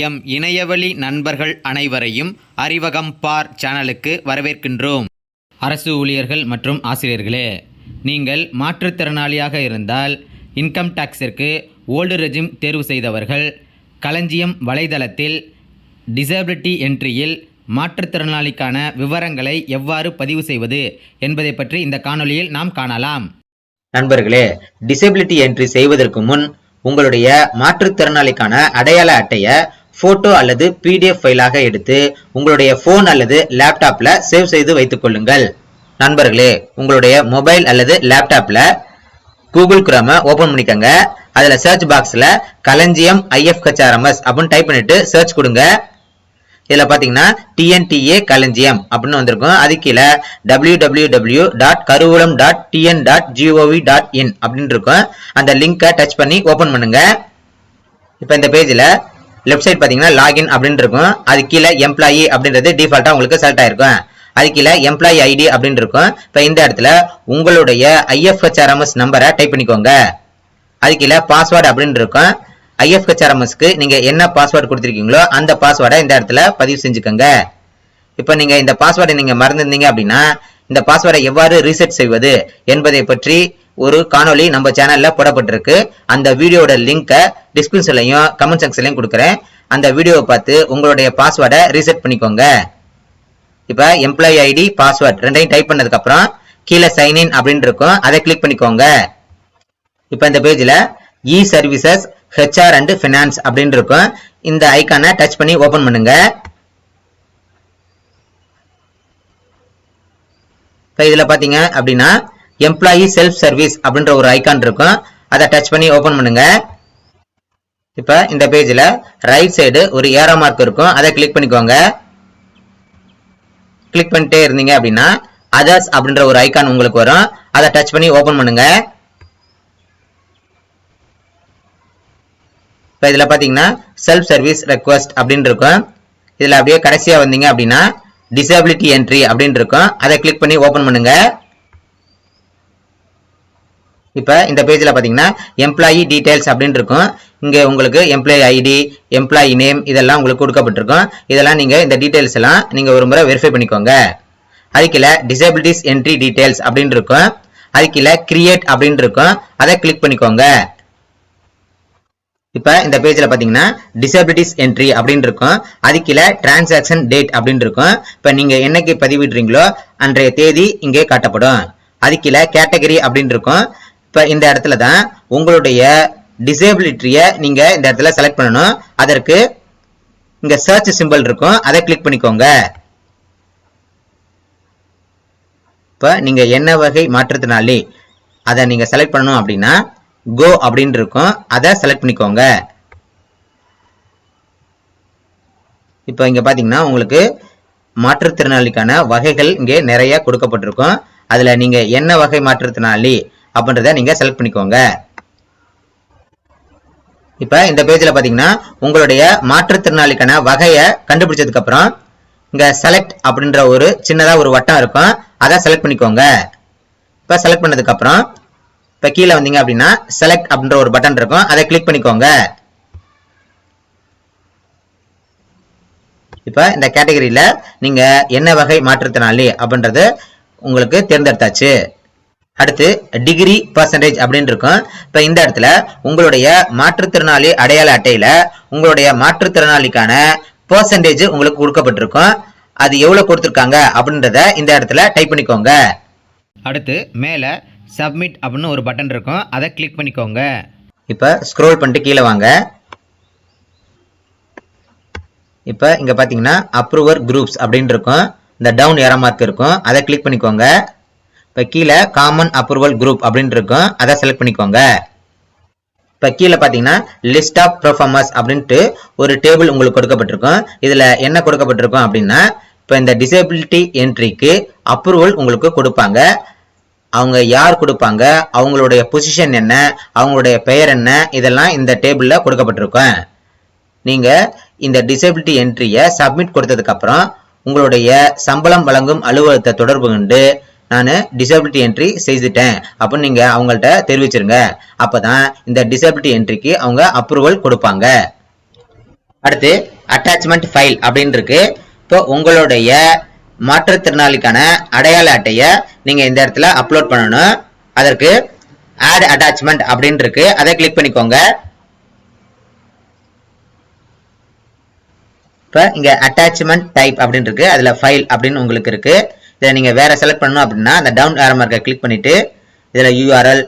M இணையவழி நண்பர்கள் அனைவரையும் அறிவகம் பார் சேனலுக்கு வரவேற்கின்றோம். அரசு ஊழியர்கள் மற்றும் ஆசிரியர்களே நீங்கள் மாற்றுத்திறனாளியாக இருந்தால் இன்கம் டாக்ஸிற்கு ஓல்டு ரெஜிம் தேர்வு செய்தவர்கள் களஞ்சியம் வலைதளத்தில் டிசபிலிட்டி என்ட்ரியில் மாற்றுத்திறனாளிக்கான விவரங்களை எவ்வாறு பதிவு செய்வது என்பதை பற்றி இந்த காணொளியில் நாம் காணலாம். நண்பர்களே டிசபிலிட்டி என்ட்ரி செய்வதற்கு முன் உங்களுடைய மாற்றுத்திறனாளிக்கான அடையாள அட்டையை போட்டோ அல்லது பிடிஎஃப் ஃபைலாக எடுத்து உங்களுடைய ஃபோன் அல்லது லேப்டாப்பில் சேவ் செய்து வைத்துக் கொள்ளுங்கள். நண்பர்களே உங்களுடைய மொபைல் அல்லது லேப்டாப்பில் கூகுள் குரோம ஓபன் பண்ணிக்கோங்க. அதில் சர்ச் பாக்ஸில் களஞ்சியம் ஐஎஃப்ஹெச்ஆர்எம்எஸ் அப்படின்னு டைப் பண்ணிட்டு சர்ச் கொடுங்க இதில் பார்த்தீங்கன்னா டிஎன்டிஏ களஞ்சியம் அப்படின்னு வந்திருக்கும் அது கீழே W W W dot Karuvoolam dot TN dot GOV dot in அப்படின்னு இருக்கும் அந்த லிங்கை டச் பண்ணி ஓப்பன் பண்ணுங்க இப்போ இந்த பேஜில் லெஃப்ட் சைடு பார்த்தீங்கன்னா லாகின் அப்படின்னு இருக்கும் அது கீழே எம்ப்ளாயி அப்படின்றது டிஃபால்ட்டாக உங்களுக்கு செலக்ட் ஆயிருக்கும். அது கீழே எம்ப்ளாயி ஐடி அப்படின்னு இருக்கும் இப்போ இந்த இடத்துல உங்களுடைய ஐஎஃப்ஹெச்ஆர்எம்எஸ் நம்பரை டைப் பண்ணிக்கோங்க. அது கீழே பாஸ்வேர்டு அப்படின்னு இருக்கும் ஐஎஃப்ஹெச்ஆர்எம்எஸ்க்கு நீங்கள் என்ன பாஸ்வேர்டு கொடுத்துருக்கீங்களோ அந்த பாஸ்வேர்டை இந்த இடத்துல பதிவு செஞ்சுக்கோங்க. இப்போ நீங்கள் இந்த பாஸ்வேர்டை நீங்கள் மறந்துருந்தீங்க அப்படின்னா இந்த பாஸ்வேர்டை எவ்வாறு ரீசெட் செய்வது என்பதை பற்றி ஒரு காணொளி நம்ம சேனல்ல போடப்பட்டிருக்கு. அந்த வீடியோட லிங்கை டிஸ்கிரிப்ஷன்லையும் கமெண்ட் செக்ஷன்லையும் கொடுக்குறேன். அந்த வீடியோவை பார்த்து உங்களுடைய பாஸ்வேர்டை ரீசெட் பண்ணிக்கோங்க. இப்போ எம்ப்ளாயி ஐடி பாஸ்வேர்ட் ரெண்டையும் டைப் பண்ணதுக்கப்புறம் கீழே சைன்இன் அப்படின்னு இருக்கும். அதை கிளிக் பண்ணிக்கோங்க. இப்போ இந்த பேஜில் e services HR and finance அப்படின்னு இருக்கும். இந்த ஐக்கானை டச் பண்ணி ஓப்பன் பண்ணுங்க. இப்போ இதில் பார்த்தீங்க அப்படின்னா எம்ப்ளாயி செல்ஃப் சர்வீஸ் அப்படின்ற ஒரு ஐக்கான் இருக்கும். அதை டச் பண்ணி ஓபன் பண்ணுங்க. இப்போ இந்த பேஜில் ரைட் சைடு ஒரு ஏரோ மார்க் இருக்கும். அதை கிளிக் பண்ணிக்கோங்க. கிளிக் பண்ணிட்டே இருந்தீங்க அப்படின்னா அதர்ஸ் அப்படின்ற ஒரு ஐக்கான் உங்களுக்கு வரும். அதை டச் பண்ணி ஓபன் பண்ணுங்க. இப்போ இதில் பார்த்தீங்கன்னா செல்ஃப் சர்வீஸ் ரெக்வஸ்ட் அப்படின்னு இருக்கும். இதில் அப்படியே கடைசியாக வந்தீங்க அப்படின்னா டிசபிலிட்டி என்ட்ரி அப்படின்னு இருக்கும். அதை கிளிக் பண்ணி ஓப்பன் பண்ணுங்க. இப்போ இந்த பேஜில் பார்த்தீங்கன்னா எம்ப்ளாயி டீட்டெயில்ஸ் அப்படின்னு இருக்கும். இங்கே உங்களுக்கு எம்ப்ளாயி ஐடி எம்ப்ளாயி நேம் இதெல்லாம் உங்களுக்கு கொடுக்கப்பட்டிருக்கும். இதெல்லாம் நீங்கள் இந்த டீட்டெயில்ஸ் எல்லாம் நீங்கள் ஒரு முறை வெரிஃபை பண்ணிக்கோங்க. அதுக்கில் டிசபிலிட்டிஸ் என்ட்ரி டீட்டெயில்ஸ் அப்படின்னு இருக்கும். அதுக்கில் கிரியேட் அப்படின்னு இருக்கும். அதை கிளிக் பண்ணிக்கோங்க. இப்போ இந்த பேஜில் பார்த்தீங்கன்னா டிசபிலிட்டிஸ் என்ட்ரி அப்படின்னு இருக்கும். அதுக்கில் டிரான்சாக்ஷன் டேட் அப்படின்னு இருக்கும். இப்போ நீங்கள் என்னைக்கு பதிவிடுறீங்களோ அன்றைய தேதி இங்கே காட்டப்படும். அதுக்கில் கேட்டகரி அப்படின்னு இருக்கும். இப்போ இந்த இடத்துல தான் உங்களுடைய டிசேபிலிட்டியை நீங்கள் இந்த இடத்துல செலக்ட் பண்ணணும். அதற்கு இங்கே சர்ச் சிம்பிள் இருக்கும். அதை கிளிக் பண்ணிக்கோங்க. இப்போ நீங்கள் என்ன வகை மாற்றுத்திறனாளி? அதை நீங்கள் செலக்ட் பண்ணணும் அப்படின்னா கோ அப்படின்னு இருக்கும். அதை செலக்ட் பண்ணிக்கோங்க. இப்போ இங்கே பார்த்தீங்கன்னா உங்களுக்கு மாற்றுத்திறனாளிக்கான வகைகள் இங்கே நிறைய கொடுக்கப்பட்டிருக்கும். அதில் நீங்கள் என்ன வகை மாற்றுத்திறனாளி? அப்படின்றத நீங்கள் செலக்ட் பண்ணிக்கோங்க. இப்போ இந்த பேஜில் பார்த்தீங்கன்னா உங்களுடைய மாற்றுத்திறனாளிக்கான வகையை கண்டுபிடிச்சதுக்கப்புறம் இங்கே செலக்ட் அப்படின்ற ஒரு சின்னதாக ஒரு வட்டம் இருக்கும். அதை செலக்ட் பண்ணிக்கோங்க. இப்போ செலக்ட் பண்ணதுக்கு அப்புறம் இப்போ கீழே வந்தீங்க அப்படின்னா செலக்ட் அப்படின்ற ஒரு பட்டன் இருக்கும். அதை கிளிக் பண்ணிக்கோங்க. இப்போ இந்த கேட்டகரியில் நீங்கள் என்ன வகை மாற்றுத்திறனாளி அப்படின்றது உங்களுக்கு தேர்ந்தெடுத்தாச்சு. அடுத்து டிகிரி பர்சன்டேஜ் அப்படின்னு இருக்கும். இப்போ இந்த இடத்துல உங்களுடைய மாற்றுத்திறனாளி அடையாள அட்டையில் உங்களுடைய மாற்றுத்திறனாளிக்கான பர்சன்டேஜ் உங்களுக்கு கொடுக்கப்பட்டிருக்கும். அது எவ்வளோ கொடுத்துருக்காங்க அப்படின்றத இந்த இடத்துல டைப் பண்ணிக்கோங்க. அடுத்து மேலே சப்மிட் அப்படின்னு ஒரு பட்டன் இருக்கும். அதை கிளிக் பண்ணிக்கோங்க. இப்போ ஸ்க்ரோல் பண்ணிட்டு கீழே வாங்க. இப்போ இங்கே பார்த்தீங்கன்னா அப்ரூவர் குரூப்ஸ் அப்படின்னு இருக்கும். இந்த டவுன் ஏற மார்க் இருக்கும். அதை கிளிக் பண்ணிக்கோங்க. இப்போ கீழே காமன் அப்ரூவல் குரூப் அப்படின்னு இருக்கும். அதை செலக்ட் பண்ணிக்கோங்க. இப்போ கீழே பார்த்தீங்கன்னா லிஸ்ட் ஆஃப் பெர்ஃபார்மர்ஸ் அப்படின்ட்டு ஒரு டேபிள் உங்களுக்கு கொடுக்கப்பட்டிருக்கும். இதில் என்ன கொடுக்கப்பட்டிருக்கும் அப்படின்னா இப்போ இந்த டிசபிலிட்டி என்ட்ரிக்கு அப்ரூவல் உங்களுக்கு கொடுப்பாங்க. அவங்க யார் கொடுப்பாங்க? அவங்களுடைய பொசிஷன் என்ன? அவங்களுடைய பெயர் என்ன? இதெல்லாம் இந்த டேபிளில் கொடுக்கப்பட்டிருக்கும். நீங்கள் இந்த டிசபிலிட்டி என்ட்ரியை சப்மிட் கொடுத்ததுக்கப்புறம் உங்களுடைய சம்பளம் வழங்கும் அலுவலகத்தை தொடர்பு கொண்டு நான் டிசபிலிட்டி என்ட்ரி செய்துட்டேன். அப்படின்னு நீங்கள் அவங்கள்ட்ட தெரிவிச்சிருங்க. அப்போ தான் இந்த டிசபிலிட்டி என்ட்ரிக்கு அவங்க அப்ரூவல் கொடுப்பாங்க. அடுத்து அட்டாச்மெண்ட் ஃபைல் அப்படின்னு இருக்கு. இப்போ உங்களுடைய மாற்றுத்திறனாளிக்கான அடையாள அட்டையை நீங்கள் இந்த இடத்துல அப்லோட் பண்ணணும். அதற்கு ஆட் அட்டாச்மெண்ட் அப்படின்னு இருக்கு. அதை கிளிக் பண்ணிக்கோங்க. இப்போ இங்கே அட்டாச்மெண்ட் டைப் அப்படின்னு இருக்கு. ஃபைல் அப்படின்னு உங்களுக்கு இருக்குது இதை நீங்கள் வேறு செலக்ட் பண்ணணும் அப்படின்னா அந்த டவுன் ஏரோ மார்க்கை கிளிக் பண்ணிட்டு இதில் URL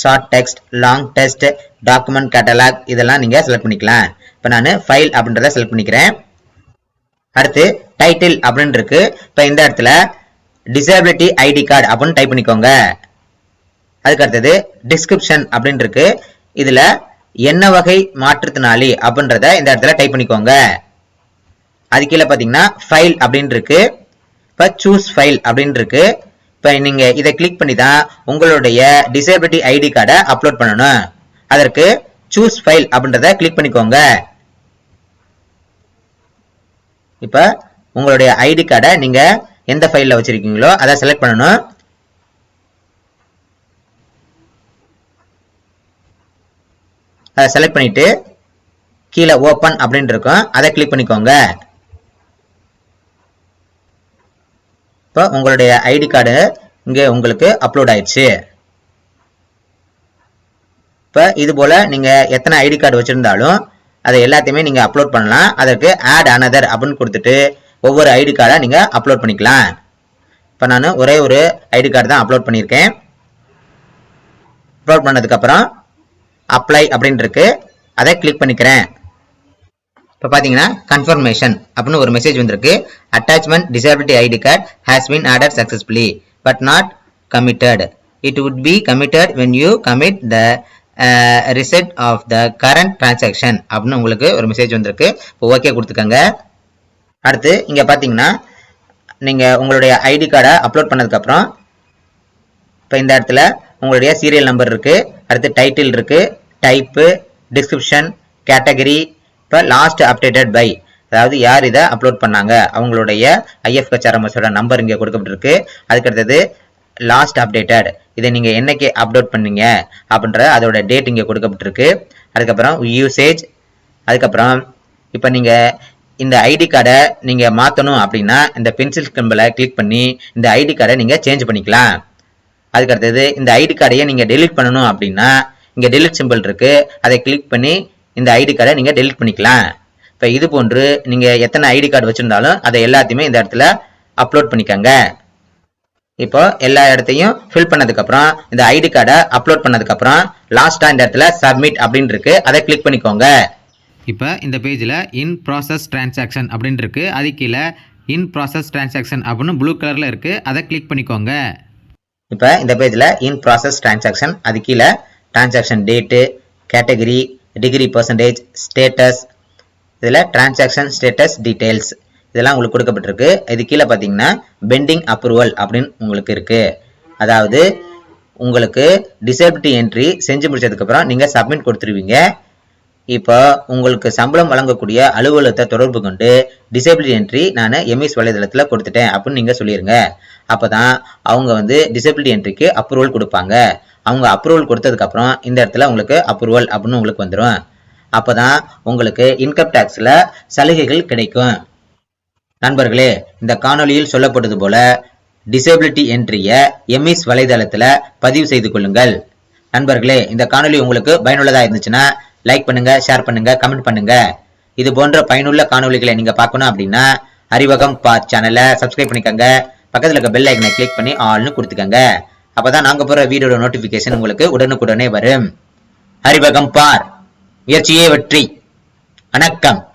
short text long text document catalogue இதெல்லாம் நீங்கள் செலக்ட் பண்ணிக்கலாம். இப்போ நான் ஃபைல் அப்படின்றத செலக்ட் பண்ணிக்கிறேன். அடுத்து டைட்டில் அப்படின்னு இருக்கு. இப்போ இந்த இடத்துல டிசபிலிட்டி ஐடி கார்டு அப்படின்னு டைப் பண்ணிக்கோங்க. அதுக்கு அடுத்தது டிஸ்கிரிப்ஷன் அப்படின்னு இருக்கு. என்ன வகை மாற்றுத்தினாலி அப்படின்றத இந்த இடத்துல டைப் பண்ணிக்கோங்க. அது கீழே பார்த்தீங்கன்னா ஃபைல் அப்படின்னு இருக்கு. இப்போ சூஸ் ஃபைல் அப்படின்னு இருக்கு இப்போ நீங்கள் இதை கிளிக் பண்ணி தான் உங்களுடைய டிசேபிலிட்டி ஐடி கார்டை அப்லோட் பண்ணணும். அதற்கு சூஸ் ஃபைல் அப்படின்றத கிளிக் பண்ணிக்கோங்க. இப்போ உங்களுடைய ஐடி கார்டை நீங்கள் எந்த ஃபைலில் வச்சுருக்கீங்களோ அதை செலக்ட் பண்ணணும். அதை செலக்ட் பண்ணிவிட்டு கீழே ஓப்பன் அப்படின்னு இருக்கும் அதை கிளிக் பண்ணிக்கோங்க. இப்போ உங்களுடைய ஐடி கார்டு இங்கே உங்களுக்கு அப்லோட் ஆயிடுச்சு. இப்போ இது போல் நீங்கள் எத்தனை ஐடி கார்டு வச்சுருந்தாலும் அதை எல்லாத்தையுமே நீங்கள் அப்லோட் பண்ணலாம். அதற்கு ஆட் அனதர் அப்படின்னு கொடுத்துட்டு ஒவ்வொரு ஐடி கார்டை நீங்கள் அப்லோட் பண்ணிக்கலாம். இப்போ நான் ஒரே ஒரு ஐடி கார்டு தான் அப்லோட் பண்ணியிருக்கேன். அப்லோட் பண்ணதுக்கப்புறம் அப்ளை அப்படின்னு அதை கிளிக் பண்ணிக்கிறேன். இப்போ பார்த்தீங்கன்னா கன்ஃபர்மேஷன் அப்படின்னு ஒரு மெசேஜ் வந்திருக்கு. Attachment disability ID card has been order successfully but not committed it would be committed when you commit the result of the current transaction அப்படின்னு உங்களுக்கு ஒரு மெசேஜ் வந்திருக்கு. இப்போ ஓகே கொடுத்துக்கோங்க. அடுத்து இங்கே பார்த்தீங்கன்னா நீங்கள் உங்களுடைய ஐடி கார்டை அப்லோட் பண்ணதுக்கப்புறம் இப்போ இந்த இடத்துல உங்களுடைய சீரியல் நம்பர் இருக்குது அடுத்து டைட்டில் இருக்குது டைப்பு டிஸ்கிரிப்ஷன் கேட்டகரி இப்போ லாஸ்ட் அப்டேட்டட் பை அதாவது யார் இதை அப்லோட் பண்ணாங்க? அவங்களுடைய ஐஎஃப் கச்சாரமஸோட நம்பர் இங்கே கொடுக்கப்பட்டிருக்கு. அதுக்கு அடுத்தது லாஸ்ட் அப்டேட்டட் இதை நீங்கள் என்னைக்கு அப்லோட் பண்ணீங்க? அப்படின்ற அதோட டேட் இங்கே கொடுக்கப்பட்டிருக்கு. அதுக்கப்புறம் யூசேஜ் அதுக்கப்புறம் இப்போ நீங்கள் இந்த ஐடி கார்டை நீங்கள் மாற்றணும் அப்படின்னா இந்த பென்சில் கம்பில் கிளிக் பண்ணி இந்த ஐடி கார்டை நீங்கள் சேஞ்ச் பண்ணிக்கலாம். அதுக்கு அடுத்தது இந்த ஐடி கார்டையே நீங்கள் டெலிட் பண்ணணும் அப்படின்னா இங்கே டெலிட் சிம்பிள் இருக்குது அதை கிளிக் பண்ணி இந்த ஐடி கார்டை நீங்க டெலீட் பண்ணிக்கலாம். இப்போ இது போன்று நீங்க எத்தனை ஐடி கார்டு வச்சிருந்தாலும் அதை எல்லாத்தையுமே இந்த இடத்துல அப்லோட் பண்ணிக்கோங்க. இப்போ எல்லா இடத்தையும் ஃபில் பண்ணதுக்கு அப்புறம் இந்த ஐடி கார்டை அப்லோட் பண்ணதுக்கு அப்புறம் லாஸ்டா இந்த இடத்துல சப்மிட் அப்படின்னு இருக்கு. அதை கிளிக் பண்ணிக்கோங்க. இப்போ இந்த பேஜில் இன் ப்ராசஸ் டிரான்சாக்ஷன் அப்படின்னு இருக்கு. அது கீழே இன் ப்ராசஸ் டிரான்சாக்ஷன் அப்படின்னு ப்ளூ கலரில் இருக்குது அதை கிளிக் பண்ணிக்கோங்க. இப்போ இந்த பேஜில் இன் ப்ராசஸ் டிரான்சாக்ஷன் அது கீழே transaction date category degree percentage status இதில் டிரான்சாக்ஷன் ஸ்டேட்டஸ் டீட்டெயில்ஸ் இதெல்லாம் உங்களுக்கு கொடுக்கப்பட்டிருக்கு. இது கீழே பார்த்தீங்கன்னா பெண்டிங் அப்ரூவல் அப்படின்னு உங்களுக்கு இருக்கு. அதாவது உங்களுக்கு டிசபிலிட்டி என்ட்ரி செஞ்சு முடிச்சதுக்கப்புறம் நீங்கள் சப்மிட் கொடுத்துருவீங்க. இப்போ உங்களுக்கு சம்பளம் வழங்கக்கூடிய அலுவலகத்தை தொடர்பு கொண்டு டிசபிலிட்டி என்ட்ரி நான் எம்இஸ் வலைதளத்தில் கொடுத்துட்டேன் அப்படின்னு நீங்கள் சொல்லிடுங்க அப்போ தான் அவங்க வந்து டிசபிலிட்டி என்ட்ரிக்கு அப்ரூவல் கொடுப்பாங்க. அவங்க அப்ரூவல் கொடுத்ததுக்கப்புறம் இந்த இடத்துல உங்களுக்கு அப்ரூவல் அப்படின்னு உங்களுக்கு வந்துடும் அப்போ தான் உங்களுக்கு இன்கம் டேக்ஸில் சலுகைகள் கிடைக்கும். நண்பர்களே இந்த காணொளியில் சொல்லப்பட்டது போல டிசபிலிட்டி என்ட்ரியை எம்இஸ் வலைதளத்தில் பதிவு செய்து கொள்ளுங்கள். நண்பர்களே இந்த காணொளி உங்களுக்கு பயனுள்ளதாக இருந்துச்சுன்னா லைக் பண்ணுங்கள் ஷேர் பண்ணுங்கள் கமெண்ட் பண்ணுங்கள் இது போன்ற பயனுள்ள காணொளிகளை நீங்கள் பார்க்கணும் அப்படின்னா அறிவகம் பா சேனலை சப்ஸ்கிரைப் பண்ணிக்கோங்க. பக்கத்தில் இருக்க பெல் ஐக்கனை கிளிக் பண்ணி ஆல்னு கொடுத்துக்கோங்க. அப்பதான் நாங்க போற வீடியோட நோட்டிபிகேஷன் உங்களுக்கு உடனுக்குடனே வரும். அறிவகம் பார். முயற்சியே வெற்றி. வணக்கம்.